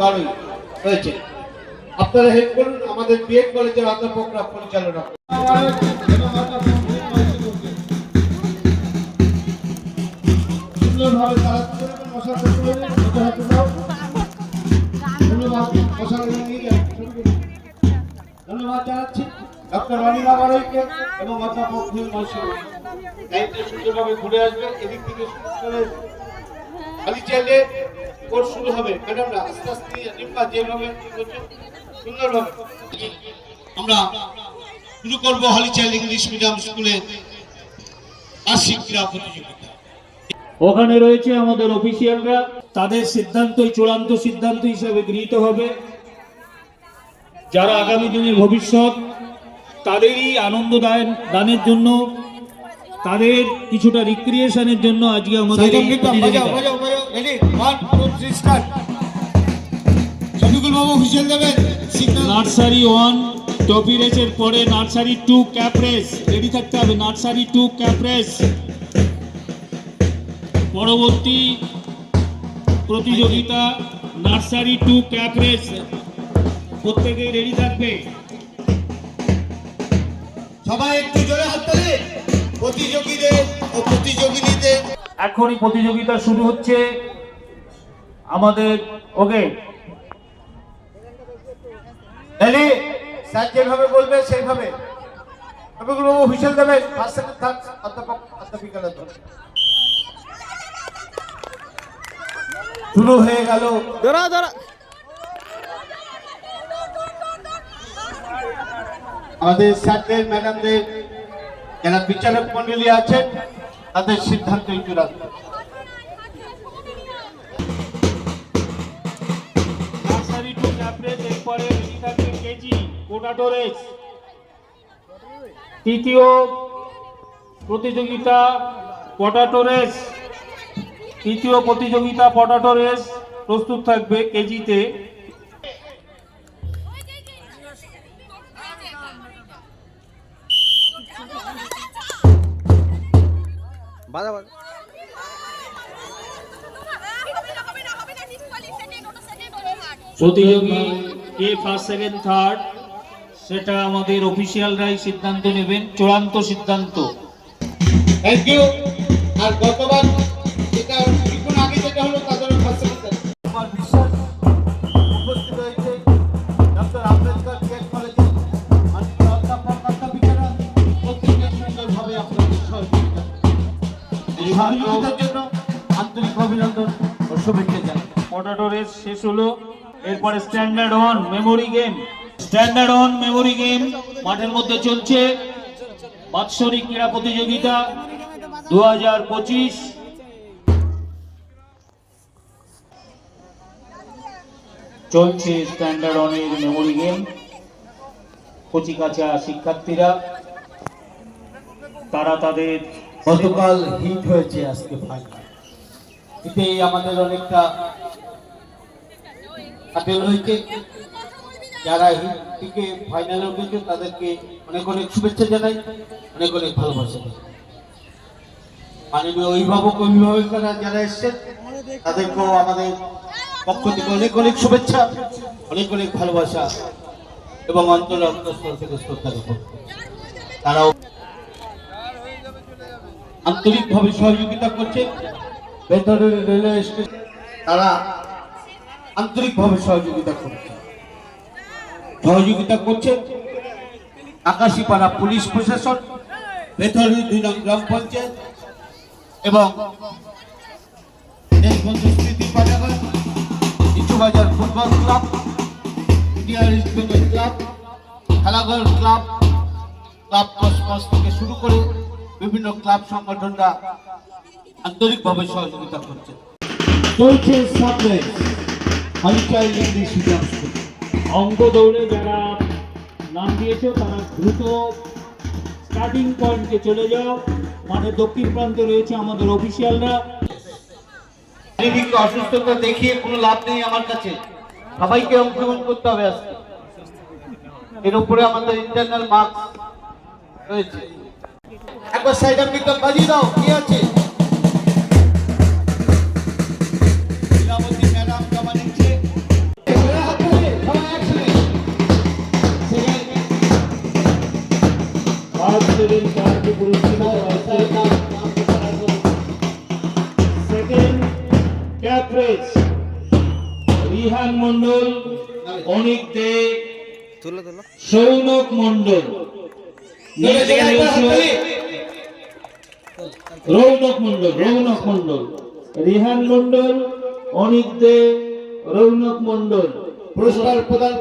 বারোই হয়েছে। আপনারা হেল্প করুন আমাদের বিএড কলেজের অধ্যাপকরা পরিচালনা। ধন্যবাদ, ঘুরে আসবে এদিক থেকে কোর্স শুরু হবে। ম্যাডামরা আস্তে আস্তে নিম্পা যেভাবে সুন্দরভাবে। আমরা শুরু করব ইংলিশ মিডিয়াম বার্ষিক ক্রীড়া প্রতিযোগিতা। ওখানে রয়েছে আমাদের অফিসিয়ালরা। তাদের সিদ্ধান্তই চূড়ান্ত সিদ্ধান্ত হিসেবে গৃহীত হবে। যারা আগামী দিনের ভবিষ্যৎ তাদেরই আনন্দ দান দানের জন্য তাদের কিছুটা রিক্রিয়েশনের জন্য আজকে আমাদের। Ready one two three start Shafiqul Babu whistle দেবেন নার্সারি ওয়ান টপি রেসের পরে nursery two cap race ready থাকতে হবে নার্সারি টু ক্যাপ রেস পরবর্তী প্রতিযোগিতা নার্সারি টু ক্যাপ রেস প্রত্যেকেই রেডি থাকবে। সবাই একটু জোরে হাত তালি। প্রতিযোগীদের ও প্রতিযোগিনীদের। এখনই প্রতিযোগিতা শুরু হচ্ছে। আমাদের ওকে? রেডি স্যার যেভাবে বলবে সেইভাবে। হুইসেল দেবেন। ফার্স্ট সেকেন্ড থার্ড অধ্যাপক অধ্যাপিকারা শুরু হয়ে গেল। ধরা ধরা। আমাদের স্যারদের ম্যাডামদের যারা বিচারক মন্ডলী আছেন তাদের সিদ্ধান্তই চূড়ান্ত। কেজি তৃতীয় প্রতিযোগিতা পটাটো রেস তৃতীয় প্রতিযোগিতা পটাটো রেস প্রস্তুত থাকবে কেজিতে। প্রতিযোগী কে ফার্স্ট সেকেন্ড থার্ড সেটা আমাদের অফিসিয়ালরাই সিদ্ধান্ত নেবেন চূড়ান্ত সিদ্ধান্ত। থ্যাংক ইউ আর গতবার যেটা কিছুক্ষণ আগে যেটা হলো তাদের আমার বিশ্বাস উপস্থিত হয়েছে ডক্টর আম্বেদকর বিএড কলেজে। মাননীয় অধ্যাপক অধ্যাপিকারা প্রত্যেকের সুন্দরভাবে আপনাদের সহযোগিতা। এই সহযোগিতার জন্য আন্তরিক অভিনন্দন ও শুভেচ্ছা জানাই। পটাটো রেস শেষ হলো। এরপরে standard on memory game standard on memory game মাঠের মধ্যে চলছে। বাৎসরিক ক্রীড়া প্রতিযোগিতা দু হাজার পঁচিশ। চলছে স্ট্যান্ডার্ড অনের মেমোরি গেম কচিকাচা শিক্ষার্থীরা, তারা তাদের গতকাল হিট হয়েছে আজকে ফাইনাল এতে আমাদের অনেকটা যারা হিট থেকে ফাইনালে উঠেছে তাদেরকে অনেক অনেক শুভেচ্ছা জানাই, অনেক অনেক ভালোবাসা মাননীয় অভিভাবক, অভিভাবিকারা যারা এসছেন, তাদেরকেও আমাদের পক্ষ থেকে অনেক অনেক শুভেচ্ছা, অনেক অনেক ভালোবাসা এবং অন্তর অন্তঃস্থল থেকে শ্রদ্ধা জ্ঞাপন তারাও আন্তরিকভাবে সহযোগিতা করছে। ভেতরের রেলওয়ে স্টেশন তারা আন্তরিকভাবে সহযোগিতা করছে। সহযোগিতা করছে আকাশীপাড়া পুলিশ প্রশাসন ভেতরের দুই নং গ্রাম পঞ্চায়েত এবং দেশবন্ধু স্মৃতি পাঠাগার ফুটবল ক্লাব বেঙ্গল ক্লাব, খেলাঘর ক্লাব ক্লাব কসমস থেকে শুরু করে বিভিন্ন ক্লাব সংগঠনরা আন্তরিকভাবে সহযোগিতা করছে। চলছে সাবওয়ে হালিচাইল ইংলিশ অঙ্ক দৌড়ে যারা নাম দিয়েছ, তারা দ্রুত স্টার্টিং পয়েন্টে চলে যাও। মানে দক্ষিণ প্রান্তে রয়েছে আমাদের অফিসিয়ালরা শারীরিক অসুস্থতা দেখিয়ে কোনো লাভ নেই আমার কাছে। সবাইকে অংশগ্রহণ করতে হবে আজকে। এর উপরে আমাদের ইন্টারনাল মার্কস রয়েছে। একবার সাইড আপ বাজিয়ে দাও, কি আছে? ক্যাপ্রেস রিহান মন্ডল অনিক দে সৌনক মন্ডল রৌনক মন্ডল রৌনক মন্ডল রিহান মন্ডল অনিক দে রৌনক মন্ডল পুরস্কার প্রদান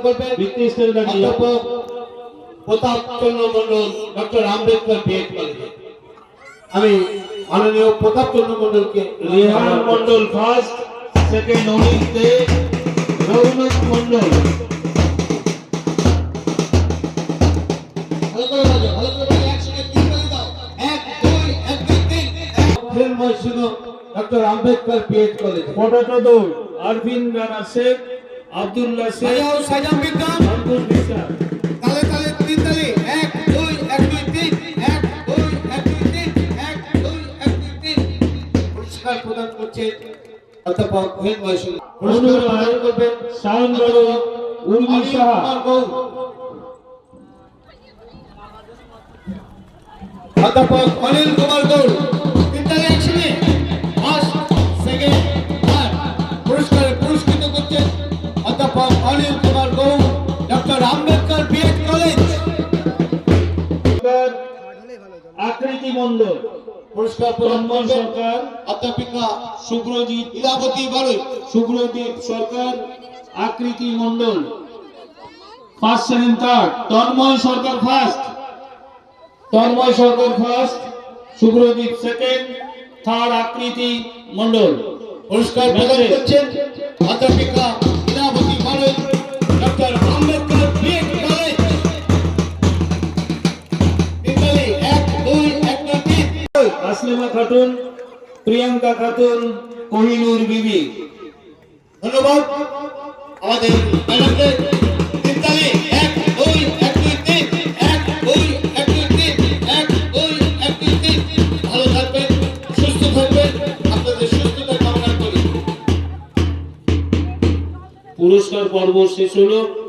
দাঁড়িয়ে। অধ্যাপক প্রতাপ চন্দ্র মন্ডল ডক্টর আম্বেদকর বিএড কলেজে। আমি মাননীয় প্রতাপ চন্দ্র মন্ডলকে রিহান মন্ডল ফার্স্ট সেকেন্ড দে রৌনক মন্ডল ডক্টর আম্বেদকর কলেজে। দৌড় আরভিন রানা শেখ আব্দুল্লাহ শেখ সাজাও পুরস্কার প্রদান করছেন অধ্যাপক খেলময় ছিল পুরস্কার প্রদান করবেন বড় উর্মি অনিল সাহা। অধ্যাপক অনিল কুমার গৌর তিনটালে পুরস্কার প্রদান করবেন সরকার অধ্যাপিকা Subhrajit Ilabati Sarkar Akriti Mondal first second third Tanmoy Sarkar first Tanmoy Sarkar first Subhradip second third Akriti Mondal পুরস্কার প্রদান করছেন অধ্যাপিকা খাতুন প্রিয়াঙ্কা খাতুন কোহিনুর বিবি। ধন্যবাদ। আমাদের পুরস্কার পর্ব শেষ হলো।